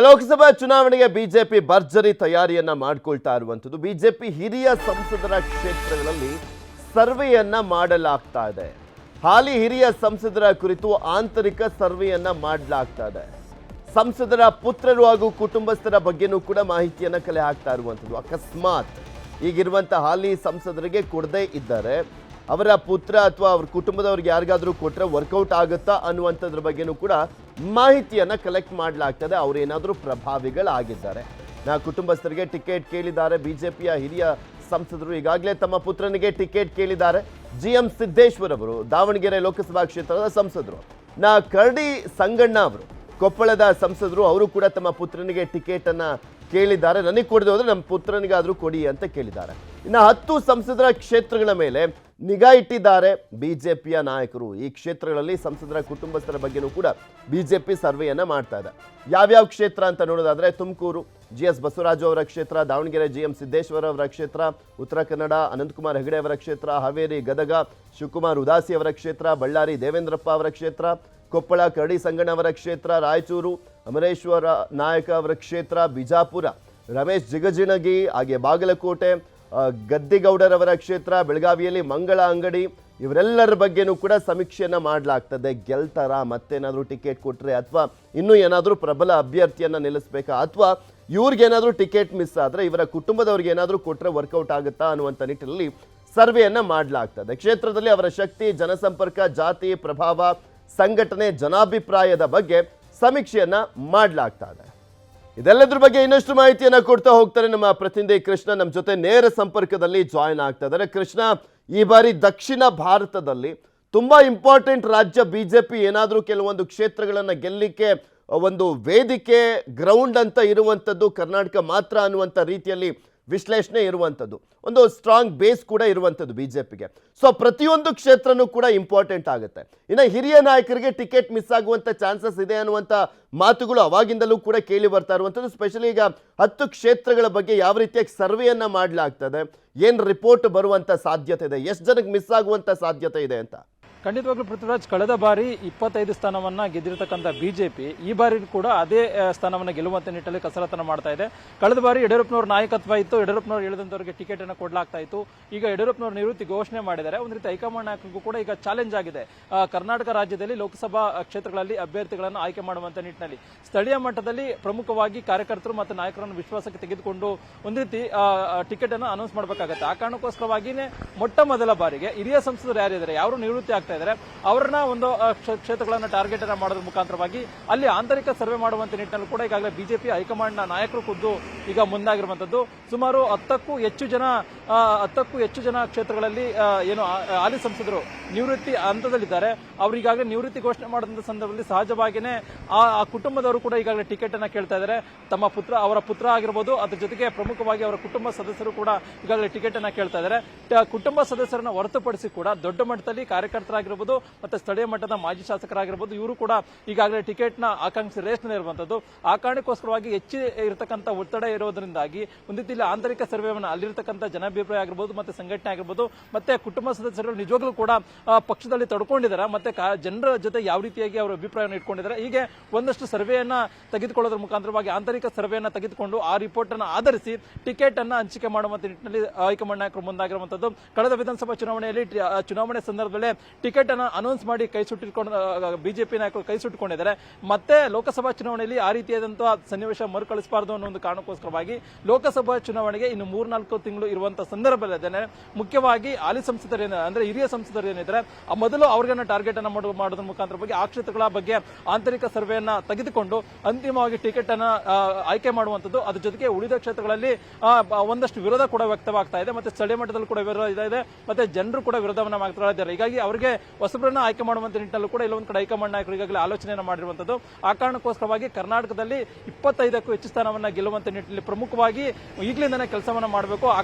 ಲೋಕಸಭಾ ಚುನಾವಣೆಗೆ ಬಿಜೆಪಿ ಭರ್ಜರಿ ತಯಾರಿಯನ್ನ ಮಾಡಿಕೊಳ್ತಾ ಇರುವಂಥದ್ದು. ಬಿಜೆಪಿ ಹಿರಿಯ ಸಂಸದರ ಕ್ಷೇತ್ರಗಳಲ್ಲಿ ಸರ್ವೆಯನ್ನ ಮಾಡಲಾಗ್ತಾ ಇದೆ. ಹಾಲಿ ಹಿರಿಯ ಸಂಸದರ ಕುರಿತು ಆಂತರಿಕ ಸರ್ವೆಯನ್ನ ಮಾಡಲಾಗ್ತಾ ಇದೆ. ಸಂಸದರ ಪುತ್ರರು ಹಾಗೂ ಕುಟುಂಬಸ್ಥರ ಬಗ್ಗೆನೂ ಕೂಡ ಮಾಹಿತಿಯನ್ನ ಕಲೆ ಹಾಕ್ತಾ ಇರುವಂಥದ್ದು. ಅಕಸ್ಮಾತ್ ಈಗಿರುವಂಥ ಹಾಲಿ ಸಂಸದರಿಗೆ ಕೊಡದೇ ಇದ್ದಾರೆ ಅವರ ಪುತ್ರ ಅಥವಾ ಅವ್ರ ಕುಟುಂಬದವ್ರಿಗೆ ಯಾರಿಗಾದರೂ ಕೊಟ್ಟರೆ ವರ್ಕೌಟ್ ಆಗುತ್ತಾ ಅನ್ನುವಂಥದ್ರ ಬಗ್ಗೆನೂ ಕೂಡ ಮಾಹಿತಿಯನ್ನ ಕಲೆಕ್ಟ್ ಮಾಡಲಾಗ್ತದೆ. ಅವರೇನಾದರೂ ಪ್ರಭಾವಿಗಳಾಗಿದ್ದಾರೆ. ನಾ ಕುಟುಂಬಸ್ಥರಿಗೆ ಟಿಕೆಟ್ ಕೇಳಿದ್ದಾರೆ. ಬಿಜೆಪಿಯ ಹಿರಿಯ ಸಂಸದರು ಈಗಾಗಲೇ ತಮ್ಮ ಪುತ್ರನಿಗೆ ಟಿಕೆಟ್ ಕೇಳಿದ್ದಾರೆ. ಜಿ ಎಂ ಸಿದ್ದೇಶ್ವರ್ ಅವರು, ದಾವಣಗೆರೆ ಲೋಕಸಭಾ ಕ್ಷೇತ್ರದ ಸಂಸದರು. ನಾ ಕರಡಿ ಸಂಗಣ್ಣ ಅವರು, ಕೊಪ್ಪಳದ ಸಂಸದರು, ಅವರು ಕೂಡ ತಮ್ಮ ಪುತ್ರನಿಗೆ ಟಿಕೆಟನ್ನು ಕೇಳಿದ್ದಾರೆ. ನನಗೆ ಕೊಡದೆ ಹೋದ್ರೆ ನಮ್ಮ ಪುತ್ರನಿಗಾದರೂ ಕೊಡಿ ಅಂತ ಕೇಳಿದ್ದಾರೆ. ಇನ್ನು ಹತ್ತು ಸಂಸದರ ಕ್ಷೇತ್ರಗಳ ಮೇಲೆ ನಿಗಾ ಇಟ್ಟಿದ್ದಾರೆ ಬಿ ನಾಯಕರು. ಈ ಕ್ಷೇತ್ರಗಳಲ್ಲಿ ಸಂಸದರ ಕುಟುಂಬಸ್ಥರ ಬಗ್ಗೆನೂ ಕೂಡ ಬಿ ಜೆ ಪಿ ಸರ್ವೆಯನ್ನು ಮಾಡ್ತಾ ಇದೆ. ಯಾವ್ಯಾವ ಕ್ಷೇತ್ರ ಅಂತ ನೋಡೋದಾದ್ರೆ ತುಮಕೂರು, ಜಿ ಎಸ್ ಬಸವರಾಜು ಅವರ ಕ್ಷೇತ್ರ, ದಾವಣಗೆರೆ ಜಿ ಎಂ ಸಿದ್ದೇಶ್ವರ ಅವರ ಕ್ಷೇತ್ರ, ಉತ್ತರ ಕನ್ನಡ ಅನಂತಕುಮಾರ್ ಹೆಗಡೆ ಅವರ ಕ್ಷೇತ್ರ, ಹಾವೇರಿ ಗದಗ ಶಿವಕುಮಾರ್ ಉದಾಸಿ ಅವರ ಕ್ಷೇತ್ರ, ಬಳ್ಳಾರಿ ದೇವೇಂದ್ರಪ್ಪ ಅವರ ಕ್ಷೇತ್ರ, ಕೊಪ್ಪಳ ಕರಡಿ ಸಂಗಣ್ಣ ಅವರ ಕ್ಷೇತ್ರ, ರಾಯಚೂರು ಅಮರೇಶ್ವರ ನಾಯಕ ಅವರ ಕ್ಷೇತ್ರ, ಬಿಜಾಪುರ. ರಮೇಶ್ ಜಿಗಜಿಣಗಿ, ಹಾಗೆ ಬಾಗಲಕೋಟೆ ಗದ್ದಿಗೌಡರವರ ಕ್ಷೇತ್ರ, ಬೆಳಗಾವಿಯಲ್ಲಿ ಮಂಗಳ ಅಂಗಡಿ, ಇವರೆಲ್ಲರ ಬಗ್ಗೆನೂ ಕೂಡ ಸಮೀಕ್ಷೆಯನ್ನು ಮಾಡಲಾಗ್ತದೆ. ಗೆಲ್ತಾರಾ? ಮತ್ತೇನಾದರೂ ಟಿಕೆಟ್ ಕೊಟ್ಟರೆ ಅಥವಾ ಇನ್ನೂ ಏನಾದರೂ ಪ್ರಬಲ ಅಭ್ಯರ್ಥಿಯನ್ನು ನಿಲ್ಲಿಸಬೇಕಾ? ಅಥವಾ ಇವ್ರಿಗೇನಾದರೂ ಟಿಕೆಟ್ ಮಿಸ್ ಆದರೆ ಇವರ ಕುಟುಂಬದವ್ರಿಗೆ ಏನಾದರೂ ಕೊಟ್ಟರೆ ವರ್ಕೌಟ್ ಆಗುತ್ತಾ ಅನ್ನುವಂಥ ನಿಟ್ಟಿನಲ್ಲಿ ಸರ್ವೆಯನ್ನು ಮಾಡಲಾಗ್ತದೆ. ಕ್ಷೇತ್ರದಲ್ಲಿ ಅವರ ಶಕ್ತಿ, ಜನಸಂಪರ್ಕ, ಜಾತಿ, ಪ್ರಭಾವ, ಸಂಘಟನೆ, ಜನಾಭಿಪ್ರಾಯದ ಬಗ್ಗೆ ಸಮೀಕ್ಷೆಯನ್ನ ಮಾಡಲಾಗ್ತಾ ಇದೆ ಇದೆಲ್ಲದ್ರ ಬಗ್ಗೆ ಇನ್ನಷ್ಟು ಮಾಹಿತಿಯನ್ನ ಕೊಡ್ತಾ ಹೋಗ್ತಾರೆ ನಮ್ಮ ಪ್ರತಿನಿಧಿ ಕೃಷ್ಣ. ನಮ್ಮ ಜೊತೆ ನೇರ ಸಂಪರ್ಕದಲ್ಲಿ ಜಾಯಿನ್ ಆಗ್ತಾ ಇದ್ದಾರೆ. ಕೃಷ್ಣ, ಈ ಬಾರಿ ದಕ್ಷಿಣ ಭಾರತದಲ್ಲಿ ತುಂಬಾ ಇಂಪಾರ್ಟೆಂಟ್ ರಾಜ್ಯ ಬಿಜೆಪಿ ಏನಾದರೂ ಕೆಲವೊಂದು ಕ್ಷೇತ್ರಗಳನ್ನು ಗೆಲ್ಲಿಕ್ಕೆ ಒಂದು ವೇದಿಕೆ ಗ್ರೌಂಡ್ ಅಂತ ಇರುವಂಥದ್ದು ಕರ್ನಾಟಕ ಮಾತ್ರ ಅನ್ನುವಂಥ ರೀತಿಯಲ್ಲಿ ವಿಶ್ಲೇಷಣೆ ಇರುವಂಥದ್ದು. ಒಂದು ಸ್ಟ್ರಾಂಗ್ ಬೇಸ್ ಕೂಡ ಇರುವಂಥದ್ದು ಬಿ ಜೆ ಪಿಗೆ ಸೊ ಪ್ರತಿಯೊಂದು ಕ್ಷೇತ್ರನೂ ಕೂಡ ಇಂಪಾರ್ಟೆಂಟ್ ಆಗುತ್ತೆ. ಇನ್ನು ಹಿರಿಯ ನಾಯಕರಿಗೆ ಟಿಕೆಟ್ ಮಿಸ್ ಆಗುವಂಥ ಚಾನ್ಸಸ್ ಇದೆ ಅನ್ನುವಂಥ ಮಾತುಗಳು ಅವಾಗಿಂದಲೂ ಕೂಡ ಕೇಳಿ ಬರ್ತಾ ಇರುವಂಥದ್ದು. ಸ್ಪೆಷಲಿ ಈಗ ಹತ್ತು ಕ್ಷೇತ್ರಗಳ ಬಗ್ಗೆ ಯಾವ ರೀತಿಯಾಗಿ ಸರ್ವೆಯನ್ನು ಮಾಡಲಾಗ್ತದೆ, ಏನು ರಿಪೋರ್ಟ್ ಬರುವಂಥ ಸಾಧ್ಯತೆ ಇದೆ, ಎಷ್ಟು ಜನಕ್ಕೆ ಮಿಸ್ ಆಗುವಂಥ ಸಾಧ್ಯತೆ ಇದೆ ಅಂತ. ಖಂಡಿತವಾಗ್ಲೂ ಪೃಥ್ವಿರಾಜ್, ಕಳೆದ ಬಾರಿ ಇಪ್ಪತ್ತೈದು ಸ್ಥಾನವನ್ನ ಗೆದ್ದಿರತಕ್ಕಂಥ ಬಿಜೆಪಿ, ಈ ಬಾರಿ ಕೂಡ ಅದೇ ಸ್ಥಾನವನ್ನು ಗೆಲ್ಲುವಂತ ನಿಟ್ಟಲ್ಲಿ ಕಸರತ್ತನ್ನು ಮಾಡ್ತಾ ಇದೆ. ಕಳೆದ ಬಾರಿ ಯಡಿಯೂರಪ್ಪನವ್ರ ನಾಯಕತ್ವ ಇತ್ತು, ಯಡಿಯೂರಪ್ಪನವ್ರು ಹೇಳಿದಂತವರಿಗೆ ಟಿಕೆಟ್ ಅನ್ನು ಕೊಡಲಾಗ್ತಾ ಇತ್ತು. ಈಗ ಯಡಿಯೂರಪ್ಪನವ್ರ ನಿವೃತ್ತಿ ಘೋಷಣೆ ಮಾಡಿದ್ದಾರೆ. ಒಂದು ರೀತಿ ಹೈಕಮಾಂಡ್ ನಾಯಕರಿಗೂ ಕೂಡ ಈಗ ಚಾಲೆಂಜ್ ಆಗಿದೆ. ಕರ್ನಾಟಕ ರಾಜ್ಯದಲ್ಲಿ ಲೋಕಸಭಾ ಕ್ಷೇತ್ರಗಳಲ್ಲಿ ಅಭ್ಯರ್ಥಿಗಳನ್ನು ಆಯ್ಕೆ ಮಾಡುವಂತ ನಿಟ್ಟಿನಲ್ಲಿ. ಸ್ಥಳೀಯ ಮಟ್ಟದಲ್ಲಿ ಪ್ರಮುಖವಾಗಿ ಕಾರ್ಯಕರ್ತರು ಮತ್ತು ನಾಯಕರನ್ನು ವಿಶ್ವಾಸಕ್ಕೆ ತೆಗೆದುಕೊಂಡು ಒಂದು ರೀತಿ ಟಿಕೆಟ್ ಅನ್ನು ಅನೌನ್ಸ್ ಮಾಡಬೇಕಾಗುತ್ತೆ. ಆ ಕಾರಣಕ್ಕೋಸ್ಕರವಾಗಿನೇ ಮೊಟ್ಟ ಮೊದಲ ಬಾರಿಗೆ ಹಿರಿಯ ಸಂಸದರು ಯಾರಿದ್ದಾರೆ? ಯಾರು ನಿವೃತ್ತಿ ಆಗ್ತಾ ಇದ್ದಾರೆ. ಅವರನ್ನ ಒಂದು ಕ್ಷೇತ್ರಗಳನ್ನು ಕ್ಷ- ಕ್ಷೇತ್ರಗಳನ್ನ ಟಾರ್ಗೆಟ್ ಅನ್ನ ಮಾಡೋದ್ರ ಮುಖಾಂತರವಾಗಿ ಅಲ್ಲಿ ಆಂತರಿಕ ಸರ್ವೆ ಮಾಡುವಂತ ನಿಟ್ಟಿನಲ್ಲಿ ಕೂಡ ಈಗಾಗಲೇ ಬಿಜೆಪಿ ಹೈಕಮಾಂಡ್ನ ನಾಯಕರು ಖುದ್ದು ಈಗ ಮುಂದಾಗಿರುವಂತದ್ದು. ಸುಮಾರು ಹತ್ತಕ್ಕೂ ಹೆಚ್ಚು ಜನ ಹತ್ತಕ್ಕೂ ಹೆಚ್ಚು ಜನ ಕ್ಷೇತ್ರಗಳಲ್ಲಿ ಏನು ಹಾಲಿ ಸಂಸದರು ನಿವೃತ್ತಿ ಹಂತದಲ್ಲಿದ್ದಾರೆ. ಅವರು ಈಗಾಗಲೇ ನಿವೃತ್ತಿ ಘೋಷಣೆ ಮಾಡಿದ ಸಂದರ್ಭದಲ್ಲಿ ಸಹಜವಾಗಿಯೇ ಆ ಕುಟುಂಬದವರು ಕೂಡ ಈಗಾಗಲೇ ಟಿಕೆಟ್ ಅನ್ನ ಕೇಳ್ತಾ ಇದ್ದಾರೆ. ತಮ್ಮ ಪುತ್ರ, ಅವರ ಪುತ್ರ ಆಗಿರ್ಬೋದು, ಅದ್ರ ಜೊತೆಗೆ ಪ್ರಮುಖವಾಗಿ ಅವರ ಕುಟುಂಬ ಸದಸ್ಯರು ಕೂಡ ಈಗಾಗಲೇ ಟಿಕೆಟ್ ಅನ್ನ ಕೇಳ್ತಾ ಇದ್ದಾರೆ. ಕುಟುಂಬ ಸದಸ್ಯರನ್ನ ಹೊರತುಪಡಿಸಿ ಕೂಡ ದೊಡ್ಡ ಮಟ್ಟದಲ್ಲಿ ಕಾರ್ಯಕರ್ತರಾಗಿರ್ಬೋದು, ಮತ್ತೆ ಸ್ಥಳೀಯ ಮಟ್ಟದ ಮಾಜಿ ಶಾಸಕರಾಗಿರ್ಬೋದು, ಇವರು ಕೂಡ ಈಗಾಗಲೇ ಟಿಕೆಟ್ನ ಆಕಾಂಕ್ಷಿ ರೇಸ್ ಇರುವಂತದ್ದು. ಆ ಕಾರಣಕ್ಕೋಸ್ಕರವಾಗಿ ಹೆಚ್ಚು ಇರತಕ್ಕಂಥ ಒತ್ತಡ ಇರೋದ್ರಿಂದಾಗಿ ಒಂದು ರೀತಿಯಲ್ಲಿ ಆಂತರಿಕ ಸರ್ವೆವನ್ನು ಅಲ್ಲಿರ್ತಕ್ಕಂಥ ಜನಾಭಿಪ್ರಾಯ ಆಗಿರ್ಬೋದು, ಮತ್ತೆ ಸಂಘಟನೆ ಆಗಿರ್ಬೋದು, ಮತ್ತೆ ಕುಟುಂಬ ಸದಸ್ಯರು ನಿಜವಾಗ್ಲೂ ಕೂಡ ಪಕ್ಷದಲ್ಲಿ ತಡ್ಕೊಂಡಿದ್ದಾರೆ. ಮತ್ತೆ ಜನರ ಜೊತೆ ಯಾವ ರೀತಿಯಾಗಿ ಅವರ ಅಭಿಪ್ರಾಯವನ್ನು ಇಟ್ಕೊಂಡಿದ್ದಾರೆ. ಹೀಗೆ ಒಂದಷ್ಟು ಸರ್ವೆಯನ್ನ ತೆಗೆದುಕೊಳ್ಳೋದ್ರ ಮುಖಾಂತರವಾಗಿ ಆಂತರಿಕ ಸರ್ವೆಯನ್ನ ತೆಗೆದುಕೊಂಡು ಆ ರಿಪೋರ್ಟ್ ಅನ್ನು ಆಧರಿಸಿ ಟಿಕೆಟ್ ಅನ್ನ ಹಂಚಿಕೆ ಮಾಡುವಂತ ನಿಟ್ಟಿನಲ್ಲಿ ಹೈಕಮಾಂಡ್ ನಾಯಕರು ಮುಂದಾಗಿರುವಂತದ್ದು. ಕಳೆದ ವಿಧಾನಸಭಾ ಚುನಾವಣೆಯಲ್ಲಿ ಚುನಾವಣೆ ಸಂದರ್ಭದಲ್ಲಿ ಟಿಕೆಟ್ ಅನ್ನು ಅನೌನ್ಸ್ ಮಾಡಿ ಕೈ ಸುಟ್ಟಿಟ್ಕೊಂಡು ಬಿಜೆಪಿ ನಾಯಕರು ಕೈ ಸುಟ್ಟುಕೊಂಡಿದ್ದಾರೆ. ಮತ್ತೆ ಲೋಕಸಭಾ ಚುನಾವಣೆಯಲ್ಲಿ ಆ ರೀತಿಯಾದಂತಹ ಸನ್ನಿವೇಶ ಮರುಕಳಿಸಬಾರದು ಅನ್ನೋ ಒಂದು ಕಾರಣಕ್ಕೋಸ್ಕರವಾಗಿ ಲೋಕಸಭಾ ಚುನಾವಣೆಗೆ ಇನ್ನು ಮೂರ್ನಾಲ್ಕು ತಿಂಗಳು ಇರುವಂತಹ ಸಂದರ್ಭದಲ್ಲಿ ಮುಖ್ಯವಾಗಿ ಹಾಲಿ ಸಂಸದರು ಏನ- ಅಂದ್ರೆ ಹಿರಿಯ ಸಂಸದರು ಆ ಮೊದಲು ಅವ್ರಿಗನ್ನ ಟಾರ್ಗೆಟ್ ಅನ್ನು ಮಾಡೋದ್ರ ಮುಖಾಂತರ ಬಗ್ಗೆ, ಆ ಕ್ಷೇತ್ರಗಳ ಬಗ್ಗೆ ಆಂತರಿಕ ಸರ್ವೆಯನ್ನ ತೆಗೆದುಕೊಂಡು ಅಂತಿಮವಾಗಿ ಟಿಕೆಟ್ ಅನ್ನ ಆಯ್ಕೆ ಮಾಡುವಂತದ್ದು ಅದ್ರ ಜೊತೆಗೆ ಉಳಿದ ಕ್ಷೇತ್ರಗಳಲ್ಲಿ ಒಂದಷ್ಟು ವಿರೋಧ ಕೂಡ ವ್ಯಕ್ತವಾಗ್ತಾ ಇದೆ. ಮತ್ತೆ ಸ್ಥಳೀಯ ಮಟ್ಟದಲ್ಲಿ ಕೂಡ ವಿರೋಧ ಇದೆ ಮತ್ತೆ ಜನರು ಕೂಡ ವಿರೋಧವನ್ನ ಮಾಡ್ತಾ ಇದ್ದಾರೆ. ಹೀಗಾಗಿ ಅವರಿಗೆ ಹೊಸಬರನ್ನ ಆಯ್ಕೆ ಮಾಡುವಂತ ನಿಟ್ಟಿನಲ್ಲೂ ಕೂಡ ಇಲ್ಲೊಂದು ಕಡೆ ಹೈಕಮಾಂಡ್ ನಾಯಕರು ಈಗಾಗಲೇ ಆಲೋಚನೆಯನ್ನು ಮಾಡಿರುವಂತದ್ದು ಆ ಕಾರಣಕ್ಕೋಸ್ಕರವಾಗಿ ಕರ್ನಾಟಕದಲ್ಲಿ ಇಪ್ಪತ್ತೈದಕ್ಕೂ ಹೆಚ್ಚು ಸ್ಥಾನವನ್ನ ಗೆಲ್ಲುವಂತ ನಿಟ್ಟಿನಲ್ಲಿ ಪ್ರಮುಖವಾಗಿ ಈಗಲಿಂದನೇ ಕೆಲಸವನ್ನ ಮಾಡಬೇಕು. ಆ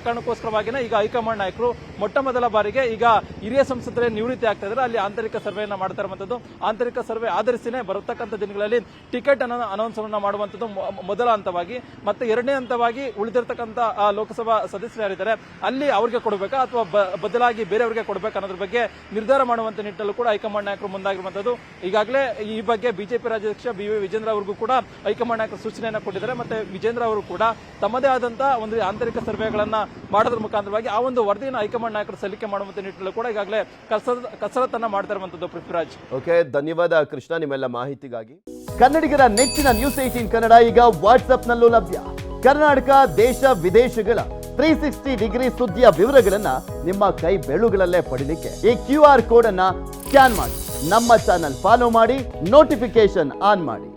ಕಾರಣಕ್ಕೋಸ್ಕರವಾಗಿನೇ ಈಗ ಹೈಕಮಾಂಡ್ ನಾಯಕರು ಮೊಟ್ಟ ಮೊದಲ ಬಾರಿಗೆ ಈಗ ಹಿರಿಯ ಸಂಸದರೇ ನಿವೃತ್ತಿ ಆಗ್ತಾ ಇದ್ದಾರೆ. ಅಲ್ಲಿ ಆಂತರಿಕ ಸರ್ವೆಯನ್ನ ಮಾಡ್ತಾ ಇರುವಂತದ್ದು. ಆಂತರಿಕ ಸರ್ವೆ ಆಧರಿಸಿನೇ ಬರತಕ್ಕಂಥ ದಿನಗಳಲ್ಲಿ ಟಿಕೆಟ್ ಅನ್ನ ಅನೌನ್ಸ್ ಮಾಡುವಂತದ್ದು ಮೊದಲ ಹಂತವಾಗಿ ಮತ್ತೆ ಎರಡನೇ ಹಂತವಾಗಿ ಉಳಿದಿರ್ತಕ್ಕಂಥ ಲೋಕಸಭಾ ಸದಸ್ಯರು ಯಾರಿದ್ದಾರೆ, ಅಲ್ಲಿ ಅವ್ರಿಗೆ ಕೊಡಬೇಕಾ ಅಥವಾ ಬದಲಾಗಿ ಬೇರೆಯವರಿಗೆ ಕೊಡಬೇಕಾ ಅನ್ನೋದ್ರ ಬಗ್ಗೆ ನಿರ್ಧಾರ ಮಾಡುವಂತ ನಿಟ್ಟಲ್ಲೂ ಕೂಡ ಹೈಕಮಾಂಡ್ ನಾಯಕರು ಮುಂದಾಗಿರುವಂತದ್ದು. ಈಗಾಗಲೇ ಈ ಬಗ್ಗೆ ಬಿಜೆಪಿ ರಾಜ್ಯಾಧ್ಯಕ್ಷ ಬಿ ವಿಜೇಂದ್ರ ಅವರಿಗೂ ಕೂಡ ಹೈಕಮಾಂಡ್ ನಾಯಕರು ಸೂಚನೆಯನ್ನ ಕೊಟ್ಟಿದ್ದಾರೆ. ಮತ್ತೆ ವಿಜೇಂದ್ರ ಅವರು ಕೂಡ ತಮ್ಮದೇ ಆದಂತಹ ಒಂದು ಆಂತರಿಕ ಸರ್ವೆಗಳನ್ನ ಮಾಡೋದ್ರ ಮುಖಾಂತರವಾಗಿ ಆ ಒಂದು ವರದಿಯನ್ನು ಹೈಕಮಾಂಡ್ ನಾಯಕರು ಸಲ್ಲಿಕೆ ಮಾಡುವಂತ ನಿಟ್ಟಿನಲ್ಲಿ ಕೂಡ ಈಗಾಗಲೇ ಕಸರತ್ ಕಸರತ್ತನ್ನ ಮಾಡ್ತಾ ಪೃಥ್ವಿರಾಜ್. ಓಕೆ, ಧನ್ಯವಾದ ಕೃಷ್ಣ ನಿಮ್ಮೆಲ್ಲ ಮಾಹಿತಿಗಾಗಿ. ಕನ್ನಡಿಗರ ನೆಚ್ಚಿನ ನ್ಯೂಸ್ ಏಟೀನ್ ಕನ್ನಡ ಈಗ ವಾಟ್ಸ್ಆಪ್ನಲ್ಲೂ ಲಭ್ಯ. ಕರ್ನಾಟಕ, ದೇಶ, ವಿದೇಶಗಳ ತ್ರೀ ಸಿಕ್ಸ್ಟಿ ಡಿಗ್ರಿ ಸುದ್ದಿಯ ವಿವರಗಳನ್ನ ನಿಮ್ಮ ಕೈ ಬೆಳುಗಳಲ್ಲೇ ಪಡಿಲಿಕ್ಕೆ ಈ ಕ್ಯೂ ಆರ್ ಕೋಡ್ ಅನ್ನ ಸ್ಕ್ಯಾನ್ ಮಾಡಿ. ನಮ್ಮ ಚಾನಲ್ ಫಾಲೋ ಮಾಡಿ ನೋಟಿಫಿಕೇಶನ್ ಆನ್ ಮಾಡಿ.